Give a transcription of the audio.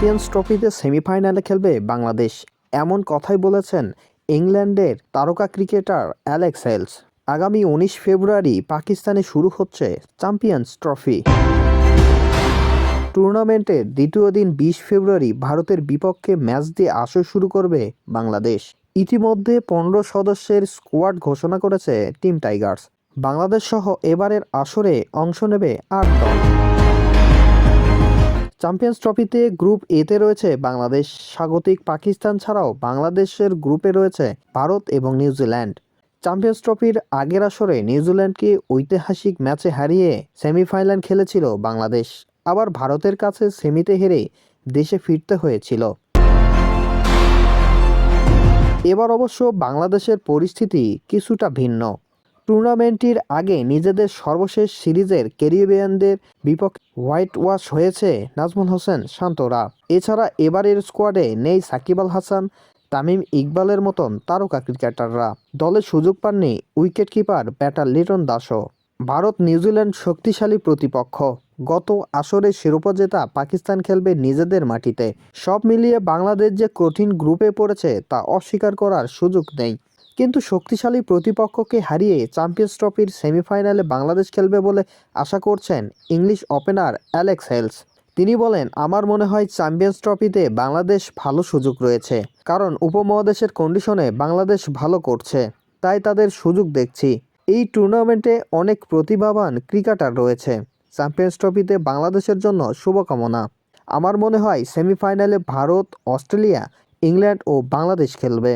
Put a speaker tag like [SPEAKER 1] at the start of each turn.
[SPEAKER 1] Champions ট্রফিতে সেমিফাইনালে খেলবে বাংলাদেশ। এমন কথাই বলেছেন ইংল্যান্ডের তারকা ক্রিকেটার অ্যালেক্স হেলস আগামী উনিশ ফেব্রুয়ারি পাকিস্তানে শুরু হচ্ছে চ্যাম্পিয়ন্স ট্রফি। টুর্নামেন্টের দ্বিতীয় দিন বিশ ফেব্রুয়ারি ভারতের বিপক্ষে ম্যাচ দিয়ে আসর শুরু করবে বাংলাদেশ। ইতিমধ্যে পনেরো সদস্যের স্কোয়াড ঘোষণা করেছে টিম টাইগার্স। বাংলাদেশ সহ এবারের আসরে অংশ নেবে আট দল। চ্যাম্পিয়ন্স ট্রফিতে গ্রুপ এতে রয়েছে বাংলাদেশ, স্বাগতিক পাকিস্তান ছাড়াও বাংলাদেশের গ্রুপে রয়েছে ভারত এবং নিউজিল্যান্ড চ্যাম্পিয়ন্স ট্রফির আগের আসরে নিউজিল্যান্ডকে ঐতিহাসিক ম্যাচে হারিয়ে সেমিফাইনাল খেলেছিল বাংলাদেশ। আবার ভারতের কাছে সেমিতে হেরে দেশে ফিরতে হয়েছিল। এবার অবশ্য বাংলাদেশের পরিস্থিতি কিছুটা ভিন্ন। টুর্নামেন্টটির আগে নিজেদের সর্বশেষ সিরিজের ক্যারিবিয়ানদের বিপক্ষে হোয়াইট ওয়াশ হয়েছে নাজমুল হোসেন শান্তরা এছাড়া এবারের স্কোয়াডে নেই সাকিব আল হাসান, তামিম ইকবালের মতন তারকা ক্রিকেটাররা। দলে সুযোগ পাননি উইকেট কিপার ব্যাটার লিটন দাসও। ভারত নিউজিল্যান্ড শক্তিশালী প্রতিপক্ষ। গত আসরে শিরোপা জেতা পাকিস্তান খেলবে নিজেদের মাটিতে। সব মিলিয়ে বাংলাদেশ যে কঠিন গ্রুপে পড়েছে তা অস্বীকার করার সুযোগ নেই। কিন্তু শক্তিশালী প্রতিপক্ষকে হারিয়ে চ্যাম্পিয়ন্স ট্রফির সেমিফাইনালে বাংলাদেশ খেলবে বলে আশা করছেন ইংলিশ ওপেনার অ্যালেক্স হেলস। তিনি বলেন, আমার মনে হয় চ্যাম্পিয়ন্স ট্রফিতে বাংলাদেশ ভালো সুযোগ রয়েছে, কারণ উপমহাদেশের কন্ডিশনে বাংলাদেশ ভালো করছে, তাই তাদের সুযোগ দেখছি। এই টুর্নামেন্টে অনেক প্রতিভাবান ক্রিকেটার রয়েছে। চ্যাম্পিয়ন্স ট্রফিতে বাংলাদেশের জন্য শুভকামনা। আমার মনে হয় সেমিফাইনালে ভারত, অস্ট্রেলিয়া, ইংল্যান্ড ও বাংলাদেশ খেলবে।